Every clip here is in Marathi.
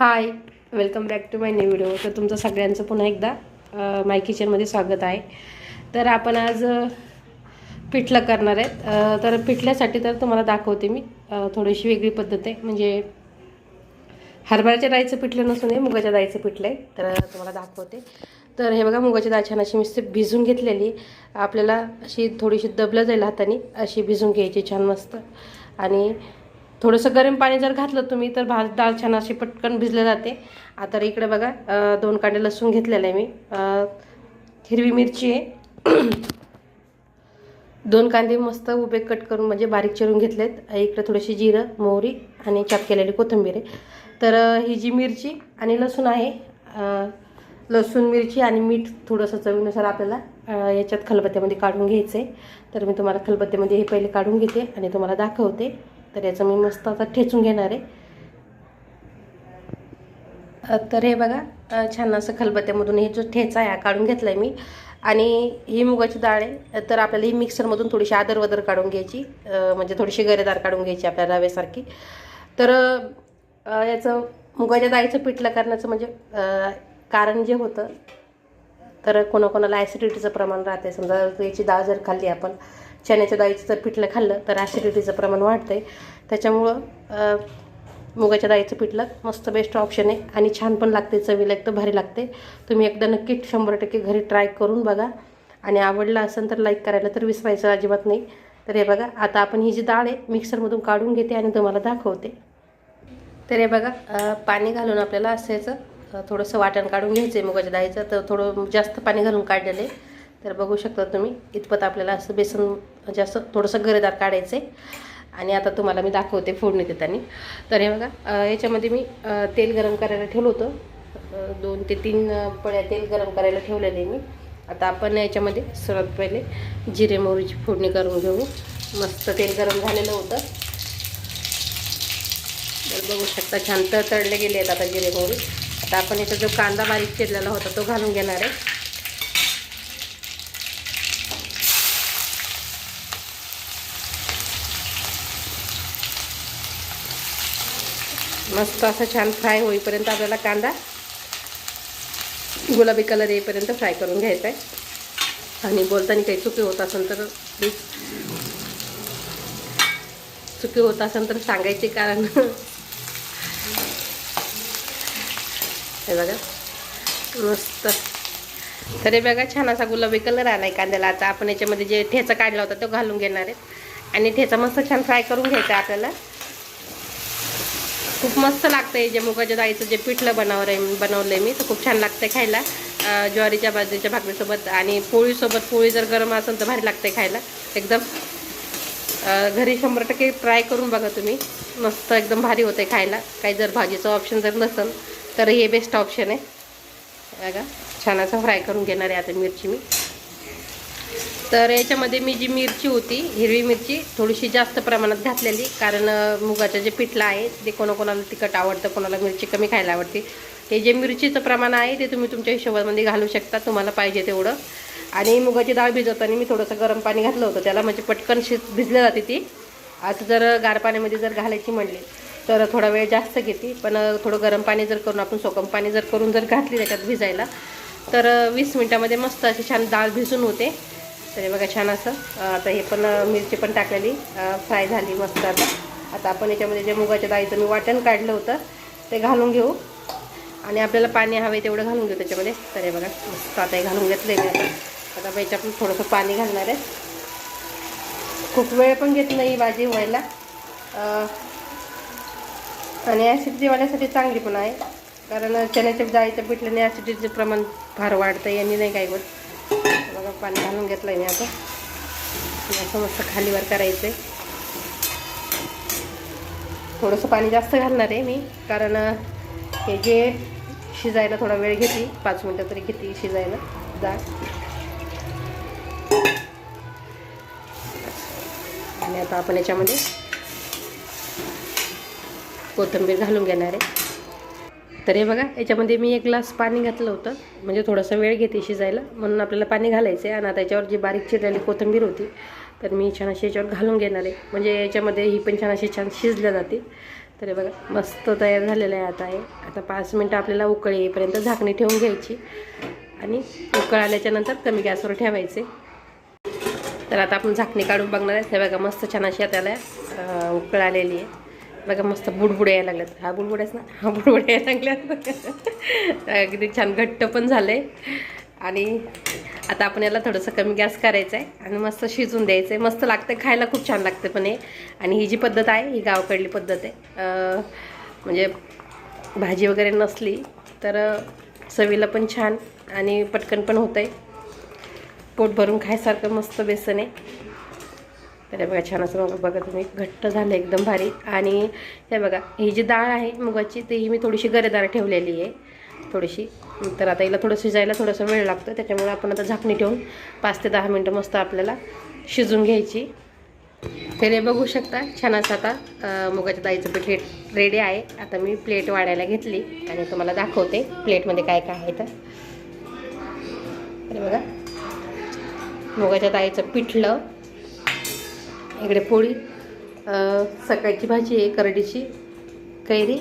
Hi welcome back to my new video तर तुमचं सगळ्यांचं पुन्हा एकदा माय किचनमध्ये स्वागत आहे. तर आपण आज पिठलं करणार आहेत. तर पिठल्यासाठी तर तुम्हाला दाखवते मी थोडीशी वेगळी पद्धत आहे. म्हणजे हरभऱ्याच्या डाळीचं पिठलं नसून हे मुगाच्या डाळीचं पिठलं आहे. तर तुम्हाला दाखवते. तर हे बघा मुगाची डाळ छान अशी मस्त भिजून घेतलेली. आपल्याला अशी थोडीशी दबलं जाईल हाताने अशी भिजून घ्यायची छान मस्त. आणि थोडंसं गरम पाणी जर घातलं तुम्ही तर भात डाळ छान अशी पटकन भिजले जाते. आता इकडे बघा दोन कांडे लसूण घेतलेलं आहे मी हिरवी मिरची आहे. दोन कांदे मस्त उभे कट करून म्हणजे बारीक चिरून घेतलेत. इकडे थोडीशी जिरं मोहरी आणि चाप केलेली कोथिंबीर आहे. तर ही जी मिरची आणि लसूण आहे लसूण मिरची आणि मीठ थोडंसं चवीनुसार आपल्याला याच्यात खलबत्त्यामध्ये काढून घ्यायचं आहे तर मी तुम्हाला खलबत्त्यामध्ये हे पहिले काढून घेते आणि तुम्हाला दाखवते. तर याचं मी मस्त आता ठेचून घेणार आहे. तर हे बघा छान असं खलबत्त्यामधून हे जो ठेचा आहे काढून घेतला आहे मी. आणि ही मुगाची डाळ आहे तर आपल्याला ही मिक्सरमधून थोडीशी आदरवदर काढून घ्यायची म्हणजे थोडीशी गरेदार काढून घ्यायची आपल्या रव्यासारखी. तर याचं मुगाच्या डाळीचं पिठलं करण्याचं म्हणजे कारण जे होतं तर कोणाकोणाला ॲसिडिटीचं प्रमाण राहते समजा याची डाळ जर खाल्ली आपण चण्याच्या डाळीचं जर पिठलं खाल्लं तर ॲसिडिटीचं प्रमाण वाढतं आहे त्याच्यामुळं मुगाच्या डाळीचं पिठलं मस्त बेस्ट ऑप्शन आहे. आणि छान पण लागते चवीला एकदम भारी लागते. तुम्ही एकदा नक्की शंभर टक्के घरी ट्राय करून बघा. आणि आवडलं असेल तर लाईक करायला तर विसरायचं अजिबात नाही. तर हे बघा आता आपण ही जी डाळ आहे मिक्सरमधून काढून घेते आणि तुम्हाला दाखवते. तर हे बघा पाणी घालून आपल्याला असायचं थोडंसं वाटण काढून घ्यायचं आहे मुगाच्या डाळीचं. तर थोडं जास्त पाणी घालून काढलेलं आहे. तर बघू शकता तुम्ही इतपत आपल्याला असं बेसन म्हणजे जास्त थोडंसं गरेदार काढायचं आहे आणि आता तुम्हाला मी दाखवते फोडणी देताना. तर हे बघा याच्यामध्ये मी तेल गरम करायला ठेवलं होतं. दोन ते तीन पळ्या तेल गरम करायला ठेवलेलं आहे मी. आता आपण याच्यामध्ये सर्वात पहिले जिरे मोहरीची फोडणी करून घेऊ. मस्त तेल गरम झालेलं होतं. तर बघू शकता छान तळले गेले आहेत आता जिरे मोहरी. आता आपण याचा जो कांदा बारीक चिरलेला होता तो घालून घेणार आहे. मस्त असं छान फ्राय होईपर्यंत आपल्याला कांदा गुलाबी कलर येईपर्यंत फ्राय करून घ्यायचा आहे. आणि बोलताना काही चुकी होत असेल तर प्लीज. चुकी होत असेल तर सांगायचे कारण. हे बघा. मस्त. तर हे बघा छान असा गुलाबी कलर आला आहे कांद्याला. आता आपण याच्यामध्ये जे ठेचा काढला होता तो घालून घेणार आहे. आणि ठेचा मस्त छान फ्राय करून घ्यायचा आपल्याला. खूप मस्त लागतं आहे जे मुगाच्या डाळीचं जे पिठलं बनवलं आहे बनवलं आहे मी तर खूप छान लागतं खायला. ज्वारीच्या बाजरीच्या भाकरीसोबत आणि पोळीसोबत पोळी जर गरम असेल तर भारी लागते खायला एकदम. घरी शंभर टक्के ट्राय करून बघा तुम्ही. मस्त एकदम भारी होते खायला. काही जर भाजीचं ऑप्शन जर नसेल तर हे बेस्ट ऑप्शन आहे. बघा छान असं फ्राय करून घेणार आहे आता मिरची मी. तर याच्यामध्ये मी जी मिरची होती हिरवी मिरची थोडीशी जास्त प्रमाणात घातलेली कारण मुगाचं जे पिठलं आहे ते कोणाकोणाला तिखट आवडतं कोणाला मिरची कमी खायला आवडते. हे जे मिरचीचं प्रमाण आहे ते तुम्ही तुमच्या हिशोबामध्ये घालू शकता तुम्हाला पाहिजे तेवढं. आणि मुगाची डाळ भिजवताना मी थोडंसं गरम पाणी घातलं होतं त्याला म्हणजे पटकन शिज भिजल्या जाते ती. असं जर गार पाण्यामध्ये जर घालायची म्हणली तर थोडा वेळ जास्त घेते. पण थोडं गरम पाणी जर करून आपण सोकम पाणी जर करून जर घातली त्याच्यात भिजायला तर वीस मिनटामध्ये मस्त अशी छान डाळ भिजून होते. तर हे बघा छान असं. आता हे पण मिरची पण टाकलेली. फ्राय झाली मस्त आता. आता आपण याच्यामध्ये जे मुगाच्या डाळीचं मी वाटण काढलं होतं ते घालून घेऊ. आणि आपल्याला पाणी हवे तेवढं घालून घेऊ त्याच्यामध्ये. तर हे बघा मस्त आता हे घालून घेतलं आहे आता. आता याच्यात पण थोडंसं पाणी घालणार आहे. खूप वेळ पण घेत नाही ही भाजी व्हायला. आणि आणि ॲसिडिटीवाल्यासाठी चांगली पण आहे. कारण चण्याच्या डाळीच्या पिठल्याने ॲसिडिटीचं प्रमाण फार वाढतं यांनी नाही काही होत. बघा पाणी घालून घेतलं आहे मी आता. असं मस्त खालीवर करायचं आहे थोडंसं पाणी जास्त घालणार आहे मी कारण हे जे शिजायला थोडा वेळ घेते पाच मिनटं तरी घेते शिजायला जा. आणि आता आपण याच्यामध्ये कोथिंबीर घालून घेणार आहे. तर हे बघा याच्यामध्ये मी एक ग्लास पाणी घातलं होतं. म्हणजे थोडासा वेळ घेते शिजायला. म्हणून आपल्याला पाणी घालायचं आहे. आणि आता याच्यावर जी बारीक चिरलेली कोथिंबीर होती तर मी छान अशी याच्यावर घालून घेणार आहे. म्हणजे याच्यामध्ये ही पण छान अशी छान शिजल्या जाते तर हे बघा मस्त तयार झालेलं आहे आता हे. आता पाच मिनटं आपल्याला उकळी येईपर्यंत झाकणी ठेवून घ्यायची. आणि उकळ आल्याच्यानंतर कमी गॅसवर ठेवायचे. तर आता आपण झाकणी काढून बघणार आहे. हे बघा मस्त छान अशी त्याला उकळ आलेली आहे. बघा मस्त बुडबुड यायला लागल्यात हा बुडबुड्याच ना? हा बुडबुड यायला लागल्यात अगदी छान घट्ट पण झाले आणि आता आपण याला थोडंसं कमी गॅस करायचं आहे आणि मस्त शिजून द्यायचं आहे मस्त लागतं खायला खूप छान लागतं पण हे. आणि ही जी पद्धत आहे ही गावाकडली पद्धत आहे. म्हणजे भाजी वगैरे नसली तर चवीला पण छान आणि पटकन पण होतं आहे पोट भरून खायसारखं मस्त बेसन आहे. तर हे बघा छान असं मग बघा तुम्ही. घट्ट झालं एकदम भारी. आणि हे बघा ही जी डाळ आहे मुगाची ती मी थोडीशी गरेदार ठेवलेली आहे. थोडीशी. तर आता हिला थोडं शिजायला थोडासा वेळ लागतो त्याच्यामुळे आपण आता झाकणी ठेवून पाच ते दहा मिनटं मस्त आपल्याला शिजून घ्यायची. तर हे बघू शकता छान असं आता मुगाच्या दाईचं पीठ रेडी आहे. आता मी प्लेट वाढायला घेतली आणि तुम्हाला दाखवते प्लेटमध्ये काय काय आहे तर. अरे बघा मुगाच्या दाईचं पिठलं इकडे पोळी सकाळची भाजी आहे करडीची कैरी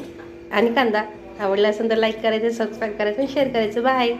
आणि कांदा. आवडला असेल तर लाईक करायचं सबस्क्राईब करायचं आणि शेअर करायचं. बाय